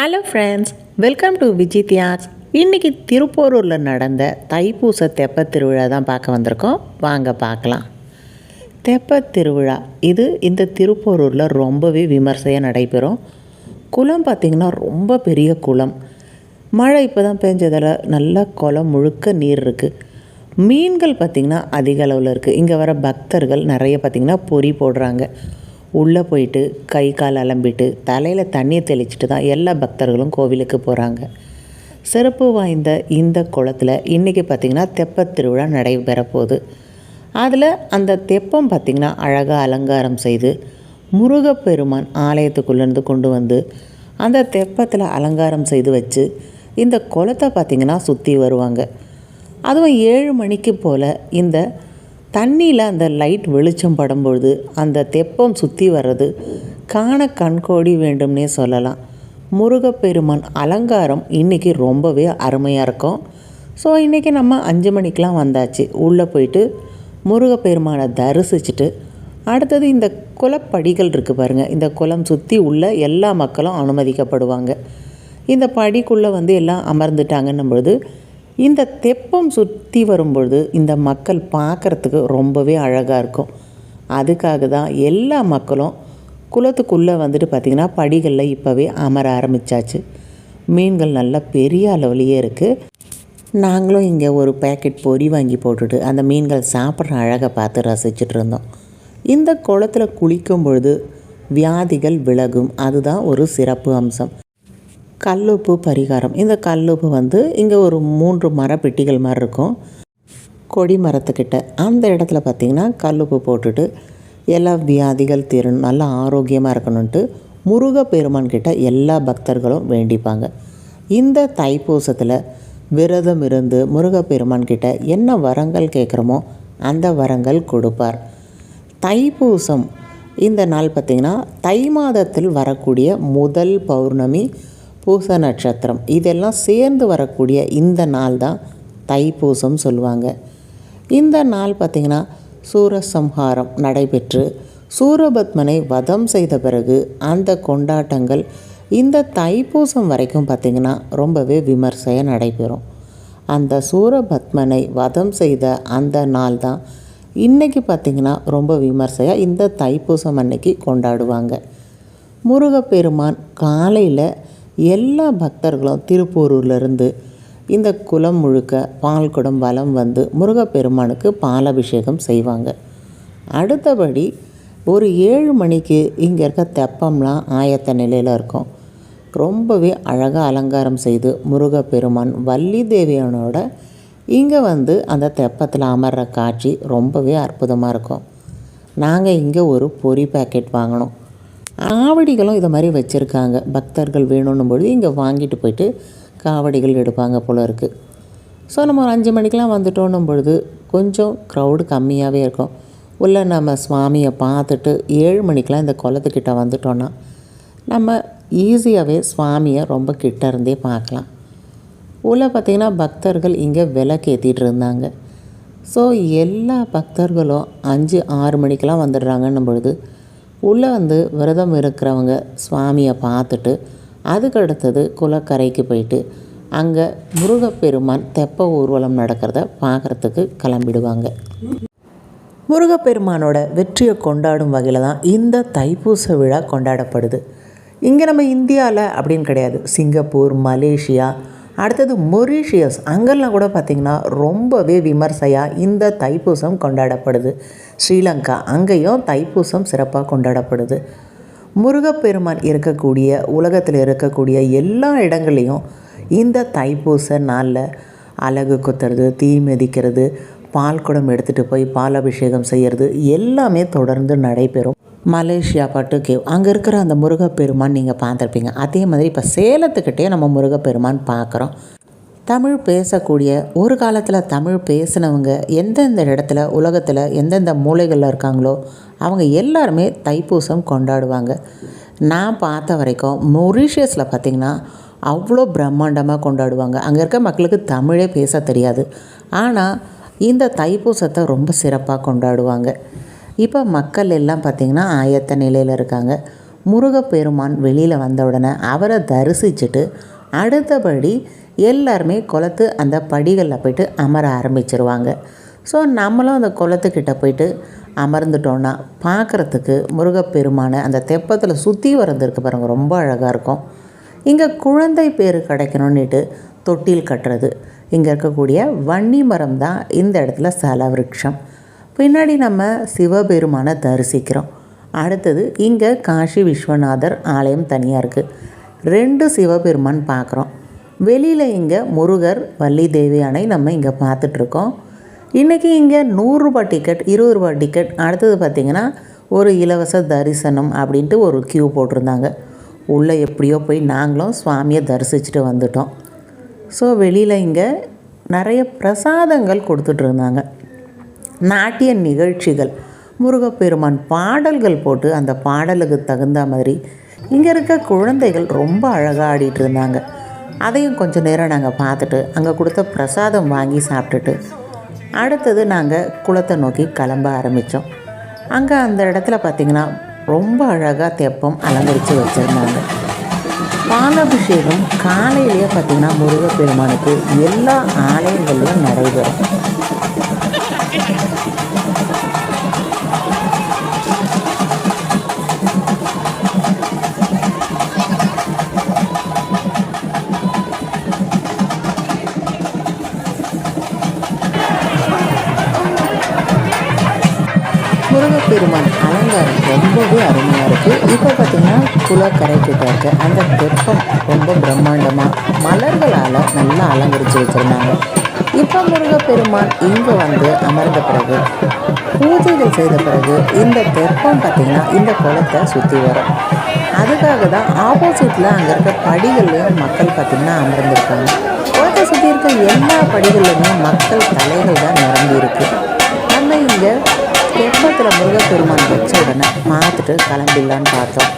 Hello friends welcome to Vijith Thiyas இன்றைக்கி திருப்போரூரில் நடந்த தைப்பூச தெப்பத் திருவிழா தான் பார்க்க வந்திருக்கோம். வாங்க பார்க்கலாம். தெப்ப திருவிழா. இது இந்த திருப்போரூரில் ரொம்பவே விமர்சையாக நடைபெறும். குளம் பார்த்திங்கன்னா ரொம்ப பெரிய குளம். மழை இப்போ தான் பெஞ்சதில் நல்ல குளம் முழுக்க நீர் இருக்குது மீன்கள் பார்த்திங்கன்னா அதிக அளவில் இருக்குது இங்கே வர பக்தர்கள் நிறைய பார்த்திங்கன்னா பொறி போடுறாங்க. உள்ளே போயிட்டு கை கால் அலம்பிட்டு தலையில் தண்ணியை தெளிச்சிட்டு தான் எல்லா பக்தர்களும் கோவிலுக்கு போகிறாங்க சிறப்பு வாய்ந்த இந்த குளத்தில் இன்றைக்கி பார்த்திங்கன்னா தெப்பத் திருவிழா நடைபெற போகுது. அதில் அந்த தெப்பம் பார்த்திங்கன்னா அழகாக அலங்காரம் செய்து முருகப்பெருமான் ஆலயத்துக்குள்ளேருந்து கொண்டு வந்து அந்த தெப்பத்தில் அலங்காரம் செய்து வச்சு இந்த குளத்தை பார்த்திங்கன்னா சுற்றி வருவாங்க. அதுவும் ஏழு மணிக்கு போல் இந்த தண்ணியில் அந்த லைட் வெளிச்சம் படும்பொழுது அந்த தெப்பம் சுற்றி வர்றது காண கண்கோடி வேண்டும்னே சொல்லலாம். முருகப்பெருமான் அலங்காரம் இன்றைக்கி ரொம்பவே அருமையாக இருக்கும். ஸோ இன்றைக்கி நம்ம அஞ்சு மணிக்கெலாம் வந்தாச்சு. உள்ளே போயிட்டு முருகப்பெருமானை தரிசிச்சுட்டு அடுத்தது இந்த குலப்படிகள் இருக்குது பாருங்கள் இந்த குளம் சுற்றி உள்ள எல்லா மக்களும் அனுமதிக்கப்படுவாங்க. இந்த படிக்குள்ளே வந்து எல்லாம் அமர்ந்துட்டாங்கன்னும் பொழுது இந்த தெப்பம் சுற்றி வரும்பொழுது இந்த மக்கள் பார்க்குறதுக்கு ரொம்பவே அழகாக இருக்கும். அதுக்காக தான் எல்லா மக்களும் குளத்துக்குள்ளே வந்துட்டு பார்த்திங்கன்னா படிகளில் இப்போவே அமர ஆரம்பித்தாச்சு மீன்கள் நல்லா பெரிய அளவுலேயே இருக்குது நாங்களும் இங்கே ஒரு பேக்கெட் பொரி வாங்கி போட்டுட்டு அந்த மீன்கள் சாப்பிட்ற அழகை பார்த்து ரசிச்சுட்டு இருந்தோம். இந்த குளத்தில் குளிக்கும் பொழுது வியாதிகள் விலகும். அதுதான் ஒரு சிறப்பு அம்சம். கல்லுப்பு பரிகாரம். இந்த கல்லுப்பு வந்து இங்கே ஒரு மூன்று மரப்பெட்டிகள் மாதிரி இருக்கும். கொடி மரத்துக்கிட்ட. அந்த இடத்துல பார்த்திங்கன்னா கல்லுப்பு போட்டுட்டு எல்லா வியாதிகள் தீரணும் நல்லா ஆரோக்கியமாக இருக்கணுன்ட்டு முருகப்பெருமான் கிட்ட எல்லா பக்தர்களும் வேண்டிப்பாங்க. இந்த தைப்பூசத்தில் விரதம் இருந்து முருகப்பெருமான் கிட்ட என்ன வரங்கள் கேட்குறோமோ அந்த வரங்கள் கொடுப்பார். தைப்பூசம். இந்த நாள் பார்த்திங்கன்னா தை மாதத்தில் வரக்கூடிய முதல் பௌர்ணமி பூச நட்சத்திரம். இதெல்லாம் சேர்ந்து வரக்கூடிய இந்த நாள் தான் தைப்பூசம் சொல்லுவாங்க. இந்த நாள் பார்த்திங்கன்னா சூரசம்ஹாரம் நடைபெற்று சூரபத்மனை வதம் செய்த பிறகு அந்த கொண்டாட்டங்கள் இந்த தைப்பூசம் வரைக்கும் பார்த்திங்கன்னா ரொம்பவே விமர்சையாக நடைபெறும். அந்த சூரபத்மனை வதம் செய்த அந்த நாள் தான் இன்றைக்கி பார்த்திங்கன்னா ரொம்ப விமர்சையாக இந்த தைப்பூசம் அன்னைக்கு கொண்டாடுவாங்க. முருகப்பெருமான் காலையில் எல்லா பக்தர்களும் திருப்பூரூர்லேருந்து இந்த குலம் முழுக்க பால் குடம் வலம் வந்து முருகப்பெருமானுக்கு பாலபிஷேகம் செய்வாங்க. அடுத்தபடி ஒரு ஏழு மணிக்கு இங்கே இருக்க தெப்பம்லாம் ஆயத்த நிலையில் இருக்கும். ரொம்பவே அழகாக அலங்காரம் செய்து முருகப்பெருமான் வள்ளி தேவியனோட இங்கே வந்து அந்த தெப்பத்தில் அமர்ற காட்சி ரொம்பவே அற்புதமாக இருக்கும். நாங்கள் இங்கே ஒரு பொரி பேக்கெட் வாங்கினோம் காவடிகளும் இதை மாதிரி வச்சுருக்காங்க. பக்தர்கள் வேணும்னும் பொழுது இங்கே வாங்கிட்டு போயிட்டு காவடிகள் எடுப்பாங்க போல இருக்குது ஸோ நம்ம ஒரு அஞ்சு மணிக்கெலாம் வந்துட்டோன்னும் பொழுது கொஞ்சம் க்ரௌடு கம்மியாகவே இருக்கும். உள்ள நம்ம சுவாமியை பார்த்துட்டு ஏழு மணிக்கெலாம் இந்த குளத்துக்கிட்ட வந்துட்டோன்னா நம்ம ஈஸியாகவே சுவாமியை ரொம்ப கிட்ட இருந்தே பார்க்கலாம். உள்ள பார்த்திங்கன்னா பக்தர்கள் இங்கே விளக்கேற்றிட்டு இருந்தாங்க. ஸோ எல்லா பக்தர்களும் அஞ்சு ஆறு மணிக்கெலாம் வந்துடுறாங்கன்னும் பொழுது உள்ளே வந்து விரதம் இருக்கிறவங்க சுவாமியை பார்த்துட்டு அதுக்கு அடுத்தது குளக்கரைக்கு போயிட்டு அங்கே முருகப்பெருமான் தெப்ப ஊர்வலம் நடக்கிறத பார்க்குறதுக்கு கிளம்பிடுவாங்க. முருகப்பெருமானோட வெற்றியை கொண்டாடும் வகையில் தான் இந்த தைப்பூச விழா கொண்டாடப்படுது. இங்கே நம்ம இந்தியாவில் அப்படின்னு கிடையாது. சிங்கப்பூர் மலேசியா அடுத்தது மொரீஷியஸ். அங்கெல்லாம் கூட பார்த்திங்கன்னா ரொம்பவே விமர்சையாக இந்த தைப்பூசம் கொண்டாடப்படுது. ஸ்ரீலங்கா அங்கேயும் தைப்பூசம் சிறப்பாக கொண்டாடப்படுது. முருகப்பெருமான் இருக்கக்கூடிய உலகத்தில் இருக்கக்கூடிய எல்லா இடங்களையும் இந்த தைப்பூச நாளில் அழகு குத்துறது தீ மிதிக்கிறது பால் குடம் எடுத்துகிட்டு போய் பால் அபிஷேகம் செய்கிறது எல்லாமே தொடர்ந்து நடைபெறும். மலேசியா பட்டு கேவ் அங்கே இருக்கிற அந்த முருகப்பெருமான் நீங்கள் பார்த்துருப்பீங்க. அதே மாதிரி இப்போ சேலத்துக்கிட்டே நம்ம முருகப்பெருமான் பார்க்குறோம். தமிழ் பேசக்கூடிய ஒரு காலத்தில் தமிழ் பேசினவங்க எந்தெந்த இடத்துல உலகத்தில் எந்தெந்த மூலைகளில் இருக்காங்களோ அவங்க எல்லாருமே தைப்பூசம் கொண்டாடுவாங்க. நான் பார்த்த வரைக்கும் மொரீஷியஸில் பார்த்திங்கன்னா அவ்வளோ பிரம்மாண்டமாக கொண்டாடுவாங்க. அங்கே இருக்க மக்களுக்கு தமிழே பேச தெரியாது. ஆனால் இந்த தைப்பூசத்தை ரொம்ப சிறப்பாக கொண்டாடுவாங்க. இப்போ மக்கள் எல்லாம் பார்த்திங்கன்னா ஆயத்த நிலையில் இருக்காங்க. முருகப்பெருமான் வெளியில் வந்த உடனே அவரை தரிசிச்சுட்டு அடுத்தபடி எல்லாருமே குளத்து அந்த படிகளில் போயிட்டு அமர ஆரம்பிச்சிருவாங்க. ஸோ நம்மளும் அந்த குளத்துக்கிட்ட போயிட்டு அமர்ந்துட்டோன்னா பார்க்குறதுக்கு முருகப்பெருமானை அந்த தெப்பத்தில் சுற்றி வரதுருக்கு பாருங்கள் ரொம்ப அழகாக இருக்கும். இங்கே குழந்தை பேர் கிடைக்கணுன்னுட்டு தொட்டில் கட்டுறது இங்கே இருக்கக்கூடிய வன்னி மரம் தான் இந்த இடத்துல சல விருட்சம் பின்னாடி நம்ம சிவபெருமானை தரிசிக்கிறோம். அடுத்தது இங்கே காஷி விஸ்வநாதர் ஆலயம் தனியாக இருக்குது ரெண்டு சிவபெருமான் பார்க்குறோம் வெளியில் இங்கே முருகர் வள்ளி தேவி அணை நம்ம இங்கே பார்த்துட்ருக்கோம். இன்றைக்கி இங்கே நூறுரூபா டிக்கெட் இருபது ரூபா டிக்கெட் அடுத்தது பார்த்திங்கன்னா ஒரு இலவச தரிசனம் அப்படின்ட்டு ஒரு க்யூ போட்டிருந்தாங்க. உள்ளே எப்படியோ போய் நாங்களும் சுவாமியை தரிசிச்சுட்டு வந்துட்டோம். ஸோ வெளியில் இங்கே நிறைய பிரசாதங்கள் கொடுத்துட்ருந்தாங்க நாட்டிய நிகழ்ச்சிகள் முருகப்பெருமான் பாடல்கள் போட்டு அந்த பாடலுக்கு தகுந்த மாதிரி இங்கே இருக்க குழந்தைகள் ரொம்ப அழகாக ஆடிட்டு இருந்தாங்க. அதையும் கொஞ்சம் நேரம் நாங்கள் பார்த்துட்டு அங்கே கொடுத்த பிரசாதம் வாங்கி சாப்பிட்டுட்டு அடுத்தது நாங்கள் குளத்தை நோக்கி கிளம்ப ஆரம்பித்தோம் அங்கே அந்த இடத்துல பார்த்திங்கன்னா ரொம்ப அழகாக தெப்பம் அலங்கரித்து வச்சுருந்தாங்க. பாலாபிஷேகம் காலையிலேயே பார்த்திங்கன்னா முருகப்பெருமானுக்கு எல்லா ஆலயங்கள்லையும் நடைபெறும் முருகப்பெருமான் அலங்காரம் ரொம்பவே அருமையாக இருக்குது இப்போ பார்த்திங்கன்னா குளக்கரை கிட்ட இருக்க அந்த தெப்பம் ரொம்ப பிரம்மாண்டமாக மலர்களால் நல்லா அலங்கரித்து வச்சுருந்தாங்க. இப்போ முருகப்பெருமான் இங்கே வந்து அமர்ந்த பிறகு பூஜைகள் செய்த பிறகு இந்த தெப்பம் பார்த்திங்கன்னா இந்த குளத்தை சுற்றி வரும். அதுக்காக தான் ஆப்போசிட்டில் அங்கே இருக்க படிகள்லையும் மக்கள் பார்த்திங்கன்னா அமர்ந்திருக்காங்க. குளத்தை சுற்றி இருக்க எல்லா படிகள்லையுமே மக்கள் தலைகள் தான் நிரம்பி இருக்குது நம்ம இங்கே தெப்பத்தில் முருகப்பெருமான் வச்ச உடனே பார்த்துட்டு கிளம்பிடலான்னு பார்த்தோம்.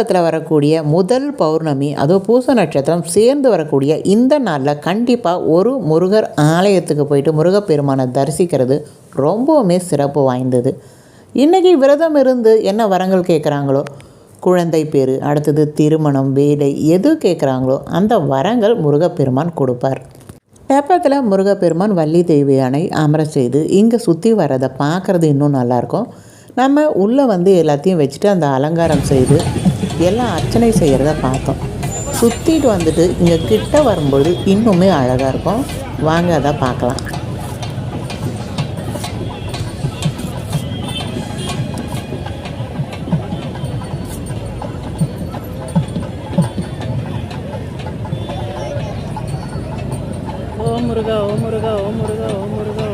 மாதத்தில் வரக்கூடிய முதல் பௌர்ணமி அதுவும் பூச நட்சத்திரம் சேர்ந்து வரக்கூடிய இந்த நாளில் கண்டிப்பாக ஒரு முருகர் ஆலயத்துக்கு போயிட்டு முருகப்பெருமானை தரிசிக்கிறது ரொம்பவுமே சிறப்பு வாய்ந்தது. இன்றைக்கி விரதம் இருந்து என்ன வரங்கள் கேட்குறாங்களோ குழந்தை பேர் அடுத்தது திருமணம் வேலை எது கேட்குறாங்களோ அந்த வரங்கள் முருகப்பெருமான் கொடுப்பார். தெப்பத்தில் முருகப்பெருமான் வள்ளி தேவி அணை அமர செய்து இங்கே சுற்றி வரதை பார்க்குறது இன்னும் நல்லாயிருக்கும் நம்ம உள்ளே வந்து எல்லாத்தையும் வச்சுட்டு அந்த அலங்காரம் செய்து எல்லாம் அர்ச்சனை செய்கிறத பார்த்தோம். சுற்றிட்டு வந்துட்டு இங்கே கிட்ட வரும்பொழுது இன்னுமே அழகாக இருக்கும். வாங்க அதை பார்க்கலாம். ஓ முருகா ஓ முருகா ஓ முருகா ஓ முருகா.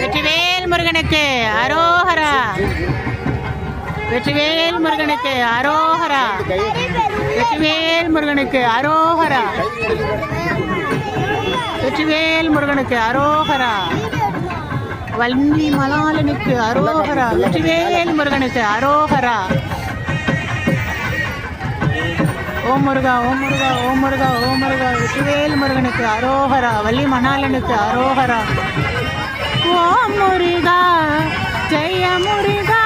வெற்றிவேல் முருகனுக்கு அரோஹரா. வெற்றிவேல் முருகனுக்கு அரோஹரா. வெற்றிவேல் முருகனுக்கு அரோஹரா. வெற்றிவேல் முருகனுக்கு அரோஹரா. வள்ளி மலாலனுக்கு அரோஹரா. வெற்றிவேல் முருகனுக்கு அரோஹரா. ஓம் முருகா ஓம் முருகா ஓம் முருகா ஓம் முருகா. வெற்றிவேல் முருகனுக்கு அரோஹரா. வள்ளி மணாலனுக்கு அரோஹரா. ஓம் முருகா ஜெய முருகா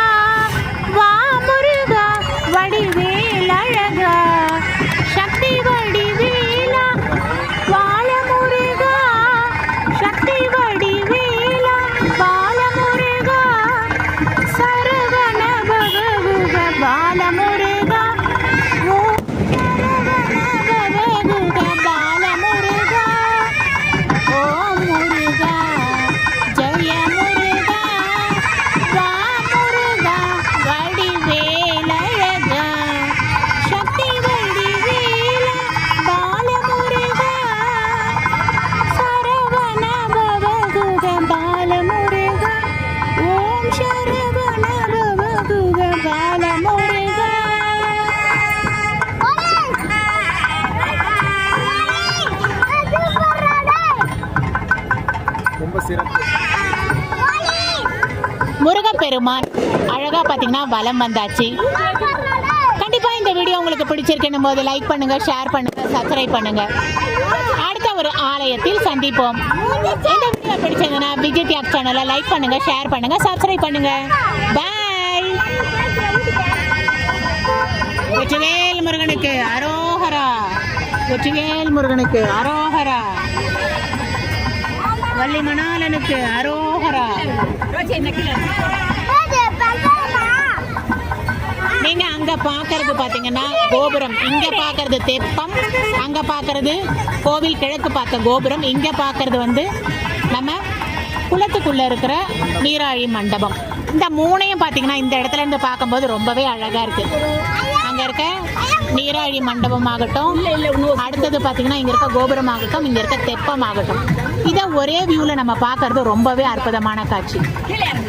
பெருமான். அழகாக பார்த்தீங்கன்னா வலம் வந்தாச்சு. கண்டிப்பாக இந்த வீடியோ உங்களுக்கு பிடிச்சிருக்கணும் போது லைக் பண்ணுங்கள் ஷேர் பண்ணுங்கள் சப்ஸ்கிரைப் பண்ணுங்கள் அடுத்த ஒரு ஆலயத்தில் சந்திப்போம். இந்த வீடியோ பிடிச்சதுன்னா விஜய் தியாக் சேனலை லைக் பண்ணுங்கள் ஷேர் பண்ணுங்கள் சப்ஸ்கிரைப் பண்ணுங்கள் பாய் வெற்றிவேல் முருகனுக்கு அரோகரா. வெற்றிவேல் முருகனுக்கு அரோகரா. வள்ளி மணாலனுக்கு அரோகரா. நீங்க அங்க பாக்குறது பாத்தீங்கன்னா கோபுரம். இங்க பாக்குறது தெப்பம். அங்க பாக்குறது கோவில் கிழக்கு பார்த்த கோபுரம். இங்க பாக்குறது வந்து நம்ம குளத்துக்குள்ள இருக்கிற நீராழி மண்டபம். இந்த மூணையும் பாத்தீங்கன்னா இந்த இடத்துல இருந்து பார்க்கும்போது ரொம்பவே அழகா இருக்கு. அங்க இருக்க நீராழி மண்டபம் ஆகட்டும் அடுத்தது பாத்தீங்கன்னா இங்க இருக்க கோபுரம் ஆகட்டும் இங்க இருக்க தெப்பம் ஆகட்டும் இதை ஒரே வியூல நம்ம பார்க்கறது ரொம்பவே அற்புதமான காட்சி.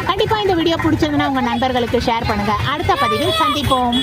கண்டிப்பா இந்த வீடியோ பிடிச்சதுன்னா உங்க நண்பர்களுக்கு ஷேர் பண்ணுங்க. அடுத்த பதிவில் சந்திப்போம்.